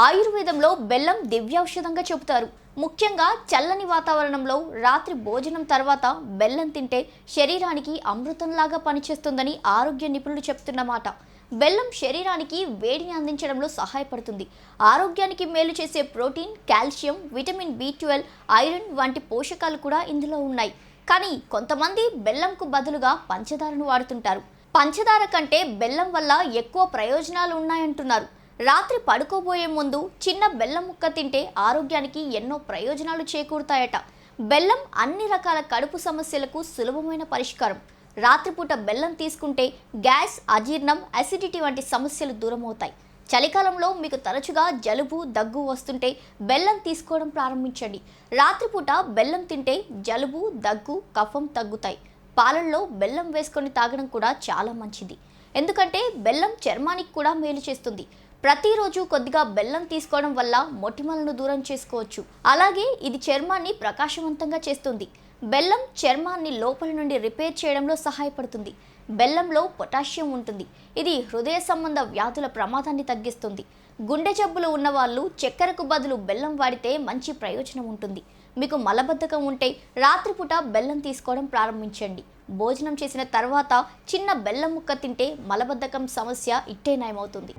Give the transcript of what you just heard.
ఆయుర్వేదంలో బెల్లం దివ్యౌషధంగా చెబుతారు. ముఖ్యంగా చల్లని వాతావరణంలో రాత్రి భోజనం తర్వాత బెల్లం తింటే శరీరానికి అమృతంలాగా పనిచేస్తుందని ఆరోగ్య నిపుణులు చెప్తున్నమాట. బెల్లం శరీరానికి వేడిని అందించడంలో సహాయపడుతుంది. ఆరోగ్యానికి మేలు చేసే protein calcium vitamin B twelve iron వంటి పోషకాలు కూడా ఇందులో ఉన్నాయి. కానీ కొంతమంది బెల్లంకు బదులుగా పంచదారను వాడుతుంటారు. పంచదార కంటే బెల్లం వల్ల ఎక్కువ ప్రయోజనాలు ఉన్నాయంటున్నారు. రాత్రి పడుకోబోయే ముందు చిన్న బెల్లం ముక్క తింటే ఆరోగ్యానికి ఎన్నో ప్రయోజనాలు చేకూరుతాయట. బెల్లం అన్ని రకాల కడుపు సమస్యలకు సులభమైన పరిష్కారం. రాత్రిపూట బెల్లం తీసుకుంటే గ్యాస్ అజీర్ణం అసిడిటీ వంటి సమస్యలు దూరమవుతాయి. చలికాలంలో మీకు తరచుగా జలుబు దగ్గు వస్తుంటే బెల్లం తీసుకోవడం ప్రారంభించండి. రాత్రిపూట బెల్లం తింటే జలుబు దగ్గు కఫం తగ్గుతాయి. పాలల్లో బెల్లం వేసుకొని తాగడం కూడా చాలా మంచిది. ఎందుకంటే బెల్లం చర్మానికి కూడా మేలు చేస్తుంది. ప్రతిరోజు కొద్దిగా బెల్లం తీసుకోవడం వల్ల మొటిమలను దూరం చేసుకోవచ్చు. అలాగే ఇది చర్మాన్ని ప్రకాశవంతంగా చేస్తుంది. బెల్లం చర్మాన్ని లోపల నుండి రిపేర్ చేయడంలో సహాయపడుతుంది. బెల్లంలో పొటాషియం ఉంటుంది. ఇది హృదయ సంబంధ వ్యాధుల ప్రమాదాన్ని తగ్గిస్తుంది. గుండె జబ్బులు ఉన్నవాళ్ళు చక్కెరకు బదులు బెల్లం వాడితే మంచి ప్రయోజనం ఉంటుంది. మీకు మలబద్ధకం ఉంటే రాత్రిపూట బెల్లం తీసుకోవడం ప్రారంభించండి. భోజనం చేసిన తర్వాత చిన్న బెల్లం ముక్క తింటే మలబద్ధకం సమస్య ఇట్టే నయమవుతుంది.